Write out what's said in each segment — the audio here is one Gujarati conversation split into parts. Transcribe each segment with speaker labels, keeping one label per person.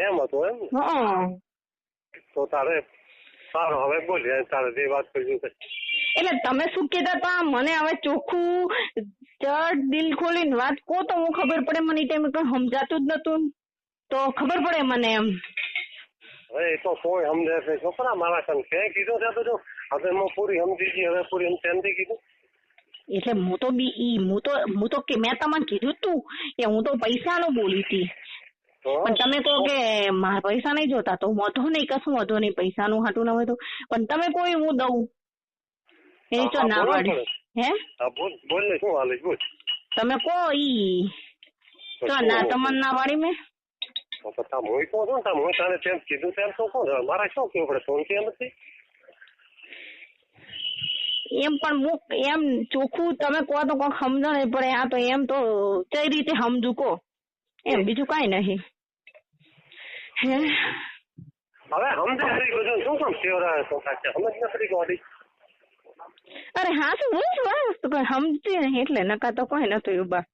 Speaker 1: એમ હતું એમ
Speaker 2: હા.
Speaker 1: તો તારે સારું હવે બોલ તારે જે વાત કરી
Speaker 2: એટલે તમે શું કહેતા હતા? મને હવે ચોખ્ખું ચડ દિલ ખોલીને વાત કહો તો હું ખબર પડે. મને ટાઈમે કઈ સમજાતું જ નતું તો ખબર પડે મને એમ.
Speaker 1: હવે એ તો કોઈ સમજે છે. છોકરા મારા સંગ કે કીધો છે તો જો હવે હું પૂરી સમજી ગઈ હવે પૂરી શાંતિ કીધું.
Speaker 2: એટલે હું તો બી ઈ હું તો હું તો કે મેં તમને કીધું તું કે હું તો પૈસાનું બોલી હતી. પણ તમે કહો કે મારા પૈસા નહીં જોતા તો વાંધો નહીં કશું વાંધો નહીં પૈસાનું હાટું ના હોય તો. પણ તમે કોઈ હું દઉં? એ તો ના પાડી. હે?
Speaker 1: બોલ બોલ ને શું હાલે બોલ.
Speaker 2: તમે કહો ઈ.
Speaker 1: તો
Speaker 2: ના તમને ના પાડી મેં?
Speaker 1: કહો છો તેમ કીધું તેમ તો કોણ હવે શું કેવું પડે? સોનથી એમ નથી?
Speaker 2: એમ પણ મુક એમ ચોખ્ખું તમે કહો તો કોક સમજો નહીં પડે. આ તો એમ તો કઈ રીતે સમજુ કહો? એમ બીજું કઈ નહીં. હે?
Speaker 1: હવે સમજે ખરી બધું શું કામ સેવરા શું થાય છે? સમજ ગોડી
Speaker 2: અરે હા શું બોલ છું તો કોઈ સમજતી નહીં એટલે નકા તો કોઈ નતું ઊભા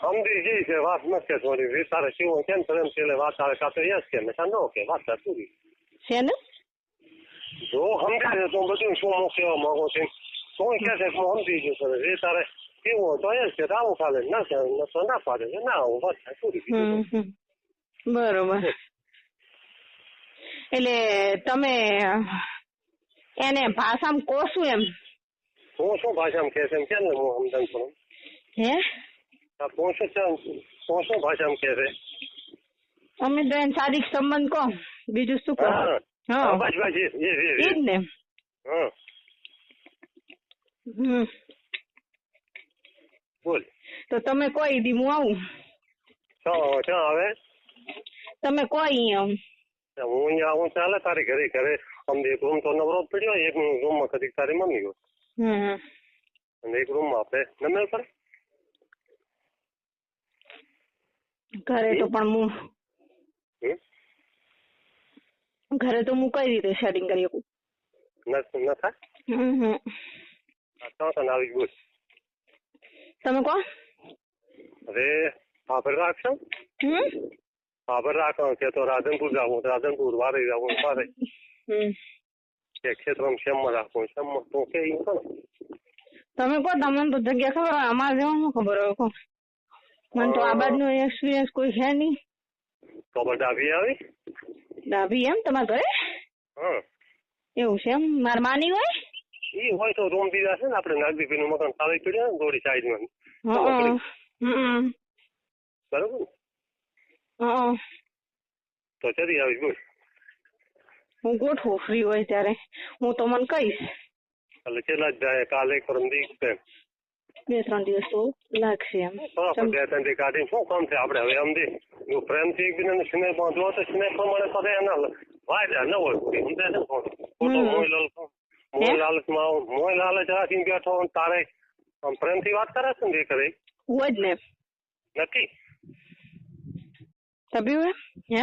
Speaker 1: સમજી ગઈ છે વાત નથી થોડી. વી તારે શિવ કેમ કરે એમ વાત આવે? કાતો યસ કે મેં નો કે? વાત પૂરી
Speaker 2: છે. ને?
Speaker 1: જો સમજાય તો બધું શું હું કહેવા માંગુ છું? તું કે છે? હું સમજી ગયો એ તારે છે ના હું વાત પૂરી
Speaker 2: હમ હમ. બરોબર એટલે તમે એને ભાષામાં કહો શું એમ?
Speaker 1: હું શું ભાષામાં કહે છે એમ કેમ હું સમજણ છું?
Speaker 2: હે?
Speaker 1: હા, તું શું તું શું ભાષામાં કહે છે.
Speaker 2: અમે તો એને શારીરિક સંબંધ કહો બીજું શું કહો?
Speaker 1: હા બસ બસ એ
Speaker 2: જ ને
Speaker 1: હા.
Speaker 2: હમ.
Speaker 1: બોલ.
Speaker 2: તો તમે કોઈ દી હું આવું?
Speaker 1: છો છો હવે
Speaker 2: તમે કોઈ આમ?
Speaker 1: હું અહીંયા આવું ચાલે તારી ઘરે ઘરે. અમને એક રૂમ તો નવરો પડ્યો એક રૂમમાં કદી તારી મમ્મી હોય
Speaker 2: હમ
Speaker 1: અને એક રૂમમાં આપણે નમેલ પડે
Speaker 2: ઘરે તો પણ હું ઘરે તો હું કઈ રીતે સેટિંગ કરી શકું?
Speaker 1: ન ન થાય?
Speaker 2: હમ હમ.
Speaker 1: તો આવી બોલ.
Speaker 2: તમે કહો
Speaker 1: અરે ફાફર રાખશો ફાફર રાખો કે તો રાધનપુર જાવું રાધનપુર વારે જાવું વારે. કે ક્ષેત્રમાં શ્યામમાં રાખવું શ્યામમાં તો કે ઈ કરો
Speaker 2: તમે કહો તમને તો જગ્યા ખબર હોય અમારે જવાનું ખબર હોય કહો. મને તો આ બાજનો એક્સપિરિયન્સ કોઈ છે નહીં.
Speaker 1: ખબર ડાભી આવી?
Speaker 2: ડાભી એમ તમારા ઘરે? એવું છે એમ? મારા માની હોય?
Speaker 1: ઈ હોય તો રૂમ બીજા છે ને આપણે નાગદીપી નું મકાન ખાલી પડ્યા દોડી સાઈડમાં.
Speaker 2: હં હં.
Speaker 1: બરોબર તો ચડી આવી બોલ.
Speaker 2: હું ગોઠવું ફ્રી હોય ત્યારે. હું તો મને કહીશ.
Speaker 1: એટલે કેટલા જાય કાલે પરમ દી
Speaker 2: બે ત્રણ દિવસ તો લાગશે એમ.
Speaker 1: બે ત્રણ દી કાઢીને શું કામ છે? આપણે હવે અમદે જો પ્રેમથી એકબીજાને સ્નેહ બાંધવો તો સ્નેહ પ્રમાણે પછી એના વાયદા ન હોય સમજાય ને? ખોટો
Speaker 2: હમ.
Speaker 1: મોહ લાલ મોહ લાલચમાં આવું મોહ લાલચ રાખીને બેઠો હોય તારે પ્રેમથી વાત કરે છે ને કરે
Speaker 2: હોય જ ને.
Speaker 1: નક્કી?
Speaker 2: તબી હોય? હે?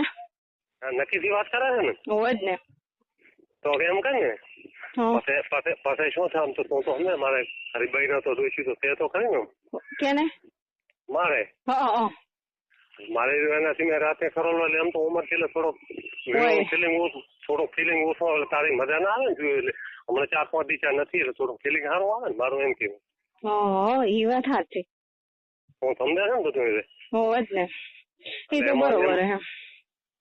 Speaker 1: નક્કી થી વાત કરે છે ને?
Speaker 2: હોય જ ને.
Speaker 1: તો એમ કઈ ને
Speaker 2: હં.
Speaker 1: પછી પછી પછી શું થાય આમ તો તું તો હમને મારે તારી બહેનો તો જોઈશું તો તે તો ખરી ને
Speaker 2: કેને?
Speaker 1: મારે?
Speaker 2: હં હં
Speaker 1: મારે એનાથી મેં રાતે ખરોલો એટલે એમ તો ઉમર એટલે થોડોક ફિલિંગ ઓછું થોડો ફિલિંગ ઓછો એટલે તારી મજા ના આવે ને જોયું એટલે. હમણાં ચાર પાંચ દી નથી એટલે થોડુંક ફિલિંગ સારું આવે ને મારું એમ કેવું
Speaker 2: હં ઈ વાત સાચી.
Speaker 1: હું તમને છે ને બધું એટલે
Speaker 2: હોય જ ને. એ તો
Speaker 1: એમાં
Speaker 2: બરોબર હે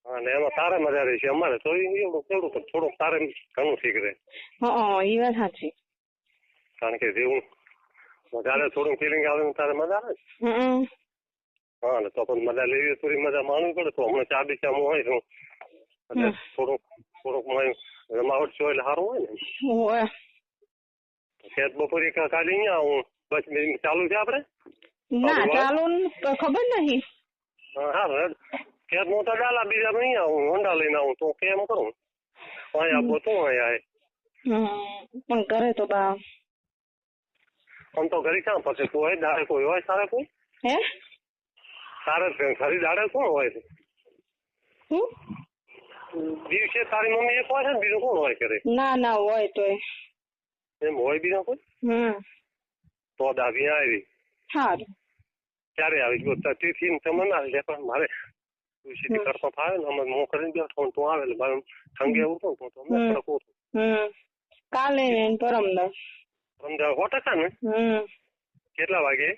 Speaker 1: અને એમાં તારે મજા રહી છે અમારે તો એવડું કેવડું પણ થોડુંક તારે ઘણું ઠીક રહે.
Speaker 2: હં ઈ વાત સાચી.
Speaker 1: કારણ કે જેવું વધારે થોડું ફિલિંગ આવે તારે મજા આવે
Speaker 2: હા
Speaker 1: ને તો પણ મજા લેવી થોડી મજા માણવી પડે તો હમણાં ચાર દિવસ હું હોય છું. એટલે થોડુંક થોડુંક રમાવટ છો સારું હોય ને
Speaker 2: હોય
Speaker 1: ખેત બપોરે કાઢી કાલે હું બસ ચાલુ છે આપડે
Speaker 2: ના ચાલુ ખબર નહીં
Speaker 1: હા ખેતનું તો ડાલા બીજા અહીંયા આવું હોન્ડા લઈને આવું તો કેમ કરું અહીંયા આપો તું અહીંયા.
Speaker 2: પણ કરે તો બા
Speaker 1: આમ તો ઘરે ક્યાં પછી તું હોય દાડે કોઈ હોય સારા કોઈ
Speaker 2: હે
Speaker 1: સારા ઘરે દાડે કોણ હોય છે દિવસે તારી મમ્મી એક હોય છે બીજું કોણ હોય કરે
Speaker 2: ના ના હોય તો
Speaker 1: એમ હોય બીજા કોઈ?
Speaker 2: હમ.
Speaker 1: તો દાદી આવી
Speaker 2: સારું
Speaker 1: ક્યારે આવી? ગયો તિથિ ને તમે ના લે પણ મારે સીધી કરતો ફાવે ને અમે હું કરીને બેઠો તું આવે એટલે મારે ઠંગે ઉઠો તો અમે
Speaker 2: હમ.
Speaker 1: ઉઠો.
Speaker 2: હમ. કાલે ને પરમદાર
Speaker 1: સમજાવ સો ટકા ને? કેટલા વાગે?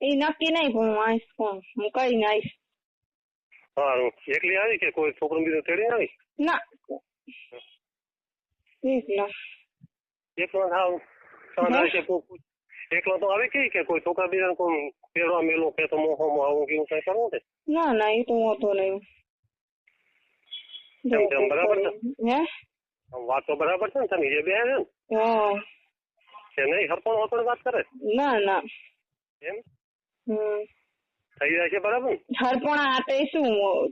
Speaker 2: એ નક્કી નહીં પણ હું આવીશ કોણ? હું કઈ આવીશ
Speaker 1: સારું એકલી આવી કે કોઈ છોકરો બીજો તેડી આવી?
Speaker 2: ના.
Speaker 1: એકલો થાવ તમારે કે કોઈ એકલો તો આવે કે કે કોઈ છોકરા બીજા કોઈ પેરવા મેલો કે તો મોહો મો આવું કેવું કઈ કરવું છે?
Speaker 2: ના ના એ તો હોતો નહીં.
Speaker 1: બરાબર છે?
Speaker 2: હે?
Speaker 1: વાત તો બરાબર છે ને તમે જે બે છે ને.
Speaker 2: હા.
Speaker 1: કે નહીં હરપણ હોતો વાત કરે
Speaker 2: ના ના.
Speaker 1: એમ?
Speaker 2: હમ.
Speaker 1: થઈ જાય છે બરાબર?
Speaker 2: હરપણા આટે શું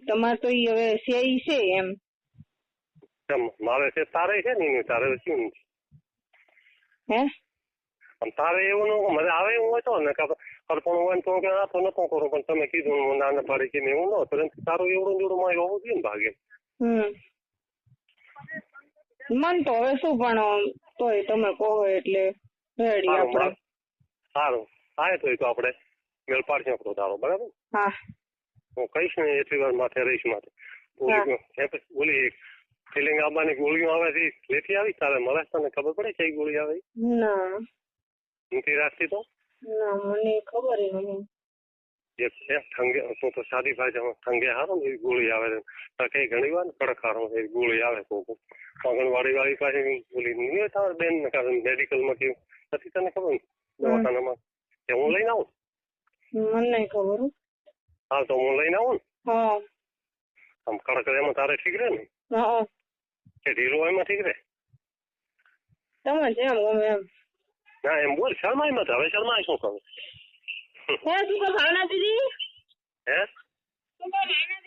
Speaker 2: તમારે તો ઈ હવે છે ઈ છે એમ.
Speaker 1: મારે છે તારે છે ને તારે શું?
Speaker 2: હે?
Speaker 1: તારે એવું ન મને આવે એવું હોય તો ને કે હરપણ હોય તો કે આ તો નતો કરું પણ તમે કીધું ના ના પાડી કે એવું ન પરંતુ તારું એવડું જોડું માં હોવું જોઈએ ને ભાગે.
Speaker 2: મન તો હવે શું પણ તોય તમે કહો એટલે રેડી
Speaker 1: સારું
Speaker 2: આપણે.
Speaker 1: સારું હા તો આપણે. મેળ પાડશે આપણો તારો બરાબર?
Speaker 2: હા.
Speaker 1: હું કહીશ ને એટલી વાર માથે રહીશ માથે. ઓલી એ ફિલિંગ આવવાની ગોળીઓ આવે છે લેતી આવી તારે? મળે તને ખબર પડે કઈ ગોળી આવે?
Speaker 2: ના.
Speaker 1: નથી રાખતી તો?
Speaker 2: ના મને ખબર નહીં.
Speaker 1: એક છે ઠંગે તો તો સાદી ભાષામાં ઠંગે હારો ને એવી ગોળી આવે છે. કઈ ઘણી વાર કડક હારો એવી ગોળી આવે કોક આંગણવાડી વાળી પાસે ઓલી નહીં તાર બેન. ને કારણ મેડિકલમાં કેવું નથી તને ખબર દવાખાનામાં. કે હું લઈને આવું?
Speaker 2: મને નહીં ખબર હા.
Speaker 1: તો હું લઈને આવું ને?
Speaker 2: હા.
Speaker 1: આમ કડક એમાં તારે ઠીક રહે ને?
Speaker 2: હા.
Speaker 1: કે ઢીલો એમાં ઠીક રહે?
Speaker 2: તમે જેમ ગમે એમ.
Speaker 1: ના એમ બોલ શરમાય મત હવે શરમાય શું કરું
Speaker 2: હે શું કહો ભાવના દીદી
Speaker 1: હે?
Speaker 2: તું કહો ભાવના